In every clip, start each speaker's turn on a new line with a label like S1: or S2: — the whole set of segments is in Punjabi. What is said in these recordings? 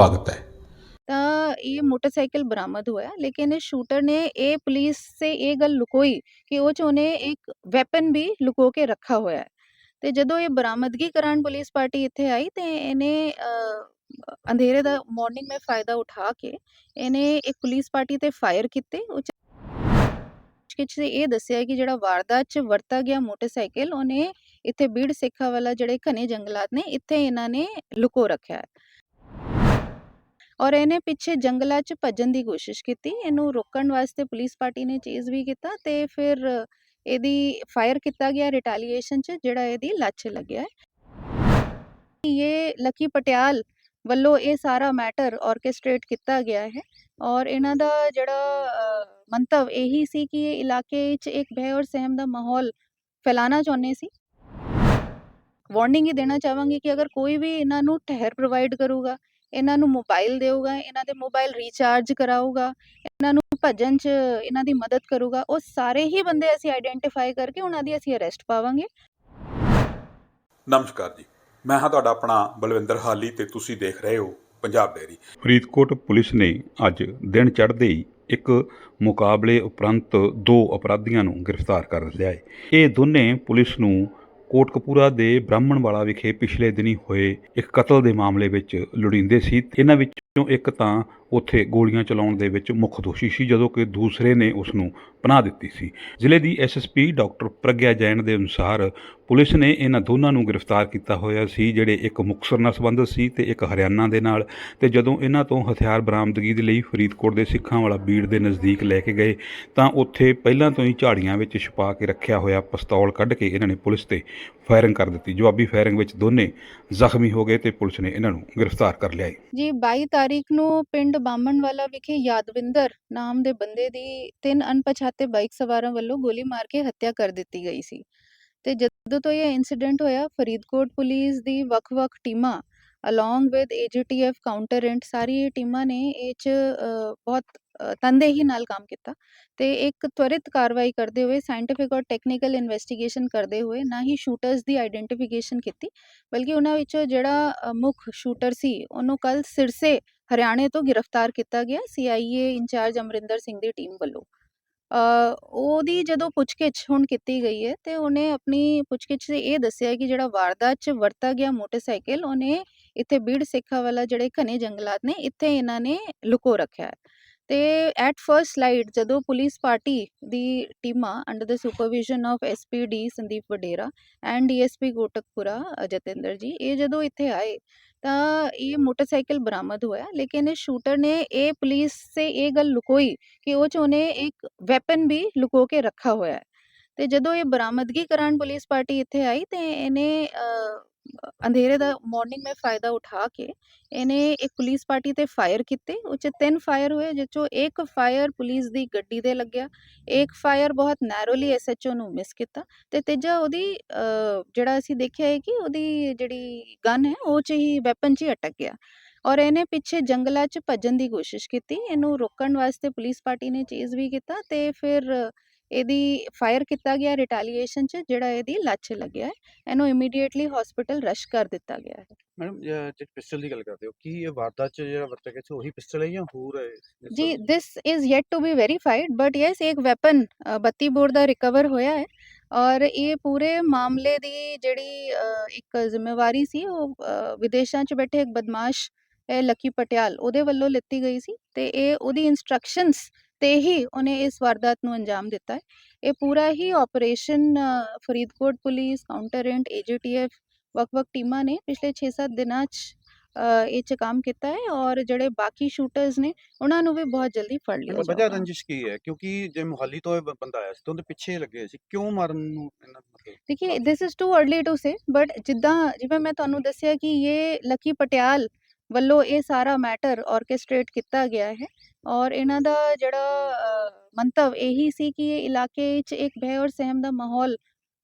S1: ਸਵਾਗਤ ਹੈ
S2: ਤਾਂ ਇਹ ਮੋਟਰਸਾਈਕਲ ਬਰਾਮਦ ਹੋਇਆ ਲੇਕਿਨ ਇਸ ਸ਼ੂਟਰ ਨੇ ਇਹ ਪੁਲਿਸ ਸੇ ਇਹ ਗੱਲ ਲੁਕੋਈ ਕਿ ਉਹ 'ਚ ਉਹਨੇ ਇੱਕ ਵੈਪਨ ਵੀ ਲੁਕੋ ਕੇ ਰੱਖਾ ਹੋਇਆ ਹੈ ਤੇ ਜਦੋਂ ਇਹ ਬਰਾਮਦਗੀ ਕਰਾਉਣ ਪੁਲਿਸ ਪਾਰਟੀ ਇੱਥੇ ਆਈ ਤੇ ਇਹਨੇ ਅੰਧੇਰੇ ਦਾ ਮਾਰਨਿੰਗ में ਫਾਇਦਾ ਉਠਾ ਕੇ ਇਹਨੇ ਇੱਕ ਪੁਲਿਸ ਪਾਰਟੀ ਤੇ ਫਾਇਰ ਕੀਤੇ ਉਹ ਪੁੱਛਗਿੱਛ 'ਚ ਇਹ ਦੱਸਿਆ ਕਿ ਜਿਹੜਾ ਵਾਰਦਾਤ 'ਚ ਵਰਤਾ ਗਿਆ ਮੋਟਰਸਾਈਕਲ ਉਹਨੇ ਇੱਥੇ ਬੀੜ ਸੇਖਾ ਵਾਲਾ ਜਿਹੜੇ ਘਨੇ ਜੰਗਲਾਤ ਨੇ ਇੱਥੇ ਇਹਨਾਂ ਨੇ ਲੁਕੋ ਰੱਖਿਆ ਹੈ ਔਰ ਇਹਨੇ ਪਿੱਛੇ ਜੰਗਲਾਂ 'ਚ ਭੱਜਣ ਦੀ ਕੋਸ਼ਿਸ਼ ਕੀਤੀ, ਇਹਨੂੰ ਰੋਕਣ ਵਾਸਤੇ ਪੁਲਿਸ ਪਾਰਟੀ ਨੇ ਚੇਜ਼ ਵੀ ਕੀਤਾ ਤੇ ਫਿਰ ਇਹਦੀ ਫਾਇਰ ਕੀਤਾ ਗਿਆ ਰਿਟੈਲੀਏਸ਼ਨ 'ਚ, ਜਿਹੜਾ ਇਹਦੀ ਲੱਛ ਲੱਗਿਆ। ਹੈ ਇਹ ਲੱਕੀ ਪਟਿਆਲ ਵੱਲੋਂ ਇਹ ਸਾਰਾ ਮੈਟਰ ਆਰਕੈਸਟ੍ਰੇਟ ਕੀਤਾ ਗਿਆ ਹੈ ਔਰ ਇਹਨਾਂ ਦਾ ਜਿਹੜਾ ਮੰਤਵ ਇਹੀ ਸੀ ਕਿ ਇਹ ਇਲਾਕੇ 'ਚ ਇੱਕ ਭੈ ਔਰ ਸਹਿਮ ਦਾ ਮਾਹੌਲ ਫੈਲਾਉਣਾ ਚਾਹੁੰਦੇ ਸੀ। ਵਾਰਨਿੰਗ ਹੀ ਦੇਣਾ ਚਾਹਾਂਗੀ ਕਿ ਅਗਰ ਕੋਈ ਵੀ ਇਹਨਾਂ ਨੂੰ ਠਹਿਰ ਪ੍ਰੋਵਾਈਡ ਕਰੂਗਾ ਇਹਨਾਂ ਨੂੰ ਮੋਬਾਈਲ ਦੇਊਗਾ ਇਹਨਾਂ ਦੇ ਮੋਬਾਈਲ ਰੀਚਾਰਜ ਕਰਾਊਗਾ ਇਹਨਾਂ ਨੂੰ ਭੱਜਣ 'ਚ ਇਹਨਾਂ ਦੀ ਮਦਦ ਕਰੂਗਾ ਉਹ ਸਾਰੇ ਹੀ ਬੰਦੇ ਅਸੀਂ ਆਈਡੈਂਟੀਫਾਈ ਕਰਕੇ ਉਹਨਾਂ ਦੀ ਅਸੀਂ ਅਰੈਸਟ ਪਾਵਾਂਗੇ।
S1: ਨਮਸਕਾਰ ਜੀ। ਮੈਂ ਹਾਂ ਤੁਹਾਡਾ ਆਪਣਾ ਬਲਵਿੰਦਰ ਹਾਲੀ ਤੇ ਤੁਸੀਂ ਦੇਖ ਰਹੇ ਹੋ ਪੰਜਾਬ ਡੇਰੀ
S3: ਫਰੀਦਕੋਟ ਪੁਲਿਸ ਨੇ ਅੱਜ ਦਿਨ ਚੜ੍ਹਦੇ ਹੀ ਇੱਕ ਮੁਕਾਬਲੇ ਉਪਰੰਤ ਦੋ ਅਪਰਾਧੀਆਂ ਨੂੰ ਗ੍ਰਿਫਤਾਰ ਕਰ ਲਿਆ ਹੈ। ਇਹ ਦੋਨੇ ਪੁਲਿਸ ਨੂੰ ਕੋਟਕਪੂਰਾ ਦੇ ਬ੍ਰਾਹਮਣਵਾਲਾ ਵਿਖੇ ਪਿਛਲੇ ਦਿਨੀ ਹੋਏ ਇੱਕ ਕਤਲ ਦੇ ਮਾਮਲੇ ਵਿੱਚ ਲੋੜੀਂਦੇ ਸੀ। ਇਹਨਾਂ ਵਿੱਚ ਇੱਕ ਤਾਂ ਉੱਥੇ ਗੋਲੀਆਂ ਚਲਾਉਣ ਦੇ ਵਿੱਚ ਮੁੱਖ ਦੋਸ਼ੀ ਸੀ, ਜਦੋਂ ਕਿ ਦੂਸਰੇ ਨੇ ਉਸ ਨੂੰ ਪਨਾਹ ਦਿੱਤੀ ਸੀ। ਜ਼ਿਲ੍ਹੇ ਦੀ ਐਸਐਸਪੀ ਡਾਕਟਰ ਪ੍ਰਗਿਆ ਜੈਨ ਦੇ ਅਨੁਸਾਰ ਪੁਲਿਸ ਨੇ ਇਹਨਾਂ ਦੋਨਾਂ ਨੂੰ ਗ੍ਰਿਫਤਾਰ ਕੀਤਾ ਹੋਇਆ ਸੀ, ਜਿਹੜੇ ਇੱਕ ਮੁਕਤਸਰ ਨਾਲ ਸੰਬੰਧਿਤ ਸੀ ਤੇ ਇੱਕ ਹਰਿਆਣਾ ਦੇ ਨਾਲ। ਤੇ ਜਦੋਂ ਇਹਨਾਂ ਤੋਂ ਹਥਿਆਰ ਬਰਾਮਦਗੀ ਦੇ ਲਈ ਫਰੀਦਕੋਟ ਦੇ ਸਿੱਖਾਂ ਵਾਲਾ ਬੀੜ ਦੇ ਨਜ਼ਦੀਕ ਲੈ ਕੇ ਗਏ, ਤਾਂ ਉੱਥੇ ਪਹਿਲਾਂ ਤੋਂ ਹੀ ਝਾੜੀਆਂ ਵਿੱਚ ਛੁਪਾ ਕੇ ਰੱਖਿਆ ਹੋਇਆ ਪਿਸਤੌਲ ਕੱਢ ਕੇ ਇਹਨਾਂ ਨੇ ਪੁਲਿਸ ਤੇ ਫਾਇਰਿੰਗ ਕਰ ਦਿੱਤੀ। ਜਵਾਬੀ ਫਾਇਰਿੰਗ ਵਿੱਚ ਦੋਨੇ ਜ਼ਖਮੀ ਹੋ ਗਏ ਤੇ ਪੁਲਿਸ ਨੇ ਇਹਨਾਂ ਨੂੰ ਗ੍ਰਿਫਤਾਰ ਕਰ ਲਿਆ
S2: ਜੀ 22 ਤਾਰੀਖ ਨੂੰ ਪਿੰਡ ਬਾਮਣਵਾਲਾ ਵਿਖੇ ਯਾਦਵਿੰਦਰ ਨਾਮ ਦੇ ਬੰਦੇ ਦੀ ਤਿੰਨ ਅਣਪਛਾਤੇ ਬਾਈਕ ਸਵਾਰਾਂ ਵੱਲੋਂ ਗੋਲੀ ਮਾਰ ਕੇ ਹੱਤਿਆ ਕਰ ਦਿੱਤੀ ਗਈ ਸੀ। ਤੇ ਜਦੋਂ ਤੋਂ ਇਹ ਇਨਸੀਡੈਂਟ ਹੋਇਆ ਫਰੀਦਕੋਟ ਪੁਲਿਸ ਦੀ ਵੱਖ-ਵੱਖ ਟੀਮਾਂ ਅਲੋਂਗ ਵਿਦ ਏਜੀਟੀਐਫ ਕਾਊਂਟਰੈਂਟ ਸਾਰੀ ਟੀਮਾਂ ਨੇ ਇਹ ਚ ਬਹੁਤ ਅ, ਨਾਲ ਕੰਮ ਕੀਤਾ ਤੇ ਇੱਕ ਤਵਰਿਤ ਕਾਰਵਾਈ ਕਰਦੇ ਹੋਏ ਸਾਇੰਟਿਫਿਕ ਔਰ ਟੈਕਨੀਕਲ ਇਨਵੈਸਟੀਗੇਸ਼ਨ ਕਰਦੇ ਹੋਏ ਨਾ ਹੀ ਸ਼ੂਟਰਸ ਦੀ ਆਈਡੈਂਟੀਫਿਕੇਸ਼ਨ ਕੀਤੀ ਬਲਕਿ ਉਹਨਾਂ ਵਿੱਚੋਂ ਜਿਹੜਾ ਮੁੱਖ ਸ਼ੂਟਰ ਸੀ ਉਹਨੂੰ ਕੱਲ ਸਿਰਸੇ ਹਰਿਆਣੇ ਤੋਂ ਗ੍ਰਿਫਤਾਰ ਕੀਤਾ ਗਿਆ ਸੀਆਈਏ ਇੰਚਾਰਜ ਅਮਰਿੰਦਰ ਸਿੰਘ ਦੀ ਟੀਮ ਵੱਲੋਂ। ਉਹਦੀ ਜਦੋਂ ਪੁੱਛਗਿੱਛ ਹੁਣ ਕੀਤੀ ਗਈ ਹੈ ਤੇ ਉਹਨੇ ਆਪਣੀ ਪੁੱਛਗਿੱਛ 'ਚ ਇਹ ਦੱਸਿਆ ਕਿ ਜਿਹੜਾ ਵਾਰਦਾਤ 'ਚ ਵਰਤਾ ਗਿਆ ਮੋਟਰਸਾਈਕਲ ਉਹਨੇ ਇੱਥੇ ਬੀੜ ਸੇਖਾ ਵਾਲਾ ਜਿਹੜੇ ਘਨੇ ਜੰਗਲਾਤ ਨੇ ਇੱਥੇ ਇਹਨਾਂ ਨੇ ਲੁਕੋ ਰੱਖਿਆ ਹੈ। ਤੇ ਐਟ ਫਰਸਟ ਸਲਾਈਡ ਜਦੋਂ ਪੁਲਿਸ ਪਾਰਟੀ ਦੀ ਟੀਮਾਂ under the supervision of SPD Sandeep Vadera and DSP Kotkapura uh, Jatinder ji ਇਹ ਜਦੋਂ ਇੱਥੇ ਆਏ ਤਾਂ ਇਹ ਮੋਟਰਸਾਈਕਲ ਬਰਾਮਦ ਹੋਇਆ, ਲੇਕਿਨ ਇਸ ਸ਼ੂਟਰ ਨੇ ਇਹ ਪੁਲਿਸ ਸੇ ਇਹ ਗੱਲ ਲੁਕੋਈ ਕਿ ਉਹ 'ਚ ਉਹਨੇ ਇੱਕ ਵੈਪਨ ਵੀ ਲੁਕੋ ਕੇ ਰੱਖਾ ਹੋਇਆ ਹੈ। ਤੇ ਜਦੋਂ ਇਹ ਬਰਾਮਦਗੀ ਕਰਾਉਣ ਪੁਲਿਸ ਪਾਰਟੀ ਇੱਥੇ ਆਈ ਤੇ ਇਹਨੇ ਅੰਧੇਰੇ ਦਾ ਮਾਰਨਿੰਗ में ਫਾਇਦਾ ਉਠਾ ਕੇ ਇਹਨੇ ਇੱਕ ਪੁਲਿਸ ਪਾਰਟੀ ਤੇ ਫਾਇਰ ਕੀਤੇ ਉਹ ਤਿੰਨ ਫਾਇਰ ਹੋਏ ਜਿਸ ਇੱਕ ਫਾਇਰ ਪੁਲਿਸ ਦੀ ਗੱਡੀ ਦੇ ਲੱਗਿਆ ਇੱਕ ਫਾਇਰ ਬਹੁਤ ਨੈਰੋਲੀ ਐਸਐਚਓ ਨੂੰ ਮਿਸ ਕੀਤਾ ਤੇ ਤੀਜਾ ਉਹਦੀ ਜਿਹੜਾ ਅਸੀਂ ਦੇਖਿਆ ਹੈ ਕਿ ਉਹਦੀ ਜਿਹੜੀ ਗਨ ਹੈ ਉਹ 'ਚ ਹੀ ਵੈਪਨ 'ਚ ਹੀ ਅਟਕ ਗਿਆ ਔਰ ਇਹਨੇ ਪਿੱਛੇ ਜੰਗਲਾਂ 'ਚ ਭੱਜਣ ਦੀ ਕੋਸ਼ਿਸ਼ ਕੀਤੀ ਇਹਨੂੰ ਰੋਕਣ ਵਾਸਤੇ ਪੁਲਿਸ ਪਾਰਟੀ ਨੇ ਚੇਜ਼ ਵੀ ਕੀਤਾ ਤੇ ਫਿਰ ਇਹਦੀ ਫਾਇਰ ਕੀਤਾ ਗਿਆ ਰਿਟੈਲੀਏਸ਼ਨ 'ਚ ਜਿਹੜਾ ਇਹਦੀ 'ਚ ਲੱਗਿਆ ਹੈ ਇਹਨੂੰ ਇਮੀਡੀਏਟਲੀ ਹਸਪੀਟਲ ਰਸ਼ ਕਰ ਦਿੱਤਾ ਗਿਆ ਹੈ।
S4: ਮੈਡਮ ਜੇ ਪਿਸਟਲ ਦੀ ਗੱਲ ਕਰਦੇ ਹੋ ਕੀ ਇਹ ਵਾਰਦਾਤ ਚ ਜਿਹੜਾ ਵਰਤਿਆ ਗਿਆ ਸੀ ਉਹੀ ਪਿਸਟਲ ਹੈ ਜਾਂ ਹੋਰ ਹੈ
S2: ਜੀ this is ਯet to be verified but yes ਇੱਕ ਵੈਪਨ 32 ਬੋਰ ਦਾ ਰਿਕਵਰ ਹੋਇਆ ਹੈ ਔਰ ਇਹ ਪੂਰੇ ਮਾਮਲੇ ਦੀ ਜਿਹੜੀ ਇੱਕ ਜ਼ਿੰਮੇਵਾਰੀ ਸੀ ਉਹ ਵਿਦੇਸ਼ਾਂ 'ਚ ਬੈਠੇ ਇੱਕ ਬਦਮਾਸ਼ ਲੱਕੀ ਪਟਿਆਲ ਉਹਦੇ ਵੱਲੋਂ ਲਿੱਤੀ ਗਈ ਸੀ ਤੇ ਇਹ ਉਹਦੀ ਇਨਸਟਰਕਸ਼ਨਸ ਤੇ ਹੀ ਉਹਨੇ ਇਸ ਵਾਰਦਾਤ ਨੂੰ ਅੰਜਾਮ ਦਿੱਤਾ ਹੈ। ਇਹ ਪੂਰਾ ਹੀ ਆਪਰੇਸ਼ਨ ਫਰੀਦਕੋਟ ਪੁਲਿਸ ਕਾਊਂਟਰ ਰੈਂਟ ਏਜੀਟੀਐਫ ਵੱਖ-ਵੱਖ ਟੀਮਾਂ ਨੇ ਪਿਛਲੇ 6-7 ਦਿਨਾਂ 'ਚ ਇਹ 'ਚ ਕੰਮ ਕੀਤਾ ਹੈ ਔਰ ਜਿਹੜੇ ਬਾਕੀ ਸ਼ੂਟਰਸ ਨੇ ਉਹਨਾਂ ਨੂੰ ਵੀ ਬਹੁਤ ਜਲਦੀ ਫੜ ਲਿਆ
S4: ਵਜ੍ਹਾ ਰੰਜਿਸ਼ ਕੀ ਹੈ? ਕਿਉਂਕਿ ਜੇ ਮੁਹੱਲੀ ਤੋਂ ਬੰਦਾ ਆਇਆ ਸੀ ਤਾਂ ਉਹਦੇ ਪਿੱਛੇ ਲੱਗੇ ਸੀ। ਕਿਉਂ ਮਾਰਨ ਨੂੰ ਇਹਨਾਂ ਮਤਲਬ
S2: ਦੇਖिए this is too early to say but ਜਿੱਦਾਂ ਜਿਵੇਂ ਮੈਂ ਤੁਹਾਨੂੰ ਦੱਸਿਆ ਕਿ ਇਹ ਲੱਕੀ ਪਟਿਆਲ ਵੱਲੋਂ ਇਹ ਸਾਰਾ ਮੈਟਰ ਆਰਕੈਸਟ੍ਰੇਟ ਕੀਤਾ ਗਿਆ ਹੈ ਔਰ ਇਹਨਾਂ ਦਾ ਜਿਹੜਾ ਮੰਤਵ ਇਹੀ ਸੀ ਕਿ ਇਹ ਇਲਾਕੇ 'ਚ ਇੱਕ ਭੈ ਔਰ ਸਹਿਮ ਦਾ ਮਾਹੌਲ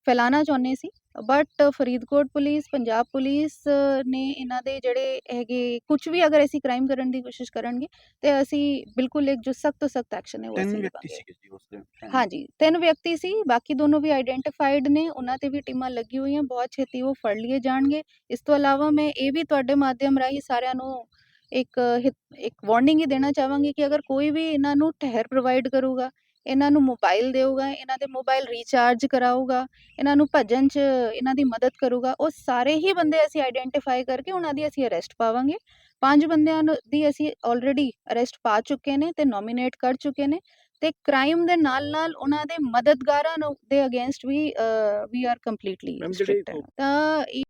S2: ਫੈਲਾਉਣਾ ਚਾਹੁੰਦੇ ਸੀ but Faridkot police Punjab police ਨੇ ਇਹਨਾਂ ਦੇ ਜਿਹੜੇ ਹੈਗੇ ਕੁਝ ਵੀ ਅਗਰ ਅਸੀਂ ਕ੍ਰਾਈਮ ਕਰਨ ਦੀ ਕੋਸ਼ਿਸ਼ ਕਰਨਗੇ ਤੇ ਅਸੀਂ ਬਿਲਕੁਲ ਇੱਕ ਜੋ ਸਖਤ ਤੋਂ ਸਖਤ ਐਕਸ਼ਨ ਹੈ ਉਹ ਅਸੀਂ ਲਵਾਂਗੇ? ਹਾਂਜੀ ਤਿੰਨ ਵਿਅਕਤੀ ਸੀ ਬਾਕੀ ਦੋਨੋਂ ਵੀ ਆਈਡੈਂਟੀਫਾਈਡ ਨੇ ਉਹਨਾਂ ਤੇ ਵੀ ਟੀਮਾਂ ਲੱਗੀ ਹੋਈਆਂ ਬਹੁਤ ਛੇਤੀ ਉਹ ਫੜ ਲਏ ਜਾਣਗੇ ਇਸ ਤੋਂ ਇਲਾਵਾ ਮੈਂ ਇਹ ਵੀ ਤੁਹਾਡੇ ਮਾਧਿਅਮ ਰਾਹੀਂ ਸਾਰਿਆਂ ਨੂੰ ਇੱਕ ਇੱਕ ਵਾਰਨਿੰਗ ਹੀ ਦੇਣਾ ਚਾਹਾਂਗੀ ਕਿ ਅਗਰ ਕੋਈ ਵੀ ਇਹਨਾਂ ਨੂੰ ਠਹਿਰ ਪ੍ਰੋਵਾਈਡ ਕਰੂਗਾ ਇਹਨਾਂ ਨੂੰ ਮੋਬਾਈਲ ਦੇਊਗਾ ਇਹਨਾਂ ਦੇ ਮੋਬਾਈਲ ਰੀਚਾਰਜ ਕਰਾਊਗਾ ਇਹਨਾਂ ਨੂੰ ਭੱਜਣ 'ਚ ਇਹਨਾਂ ਦੀ ਮਦਦ ਕਰੂਗਾ ਉਹ ਸਾਰੇ ਹੀ ਬੰਦੇ ਅਸੀਂ ਆਈਡੈਂਟੀਫਾਈ ਕਰਕੇ ਉਹਨਾਂ ਦੀ ਅਸੀਂ ਅਰੈਸਟ ਪਾਵਾਂਗੇ। ਪੰਜ ਬੰਦਿਆਂ ਨੂੰ ਦੀ ਅਸੀਂ ਆਲਰੇਡੀ ਅਰੈਸਟ ਪਾ ਚੁੱਕੇ ਨੇ ਤੇ ਨੋਮੀਨੇਟ ਕਰ ਚੁੱਕੇ ਨੇ ਤੇ ਕ੍ਰਾਈਮ ਦੇ ਨਾਲ ਨਾਲ ਉਹਨਾਂ ਦੇ ਮਦਦਗਾਰਾਂ ਨੂੰ ਦੇ ਅਗੇਂਸਟ ਵੀ ਵੀ ਆਰ ਕੰਪਲੀਟਲੀ
S5: ਜਿਹੜੇ
S2: ਤਾਂ ਇਹ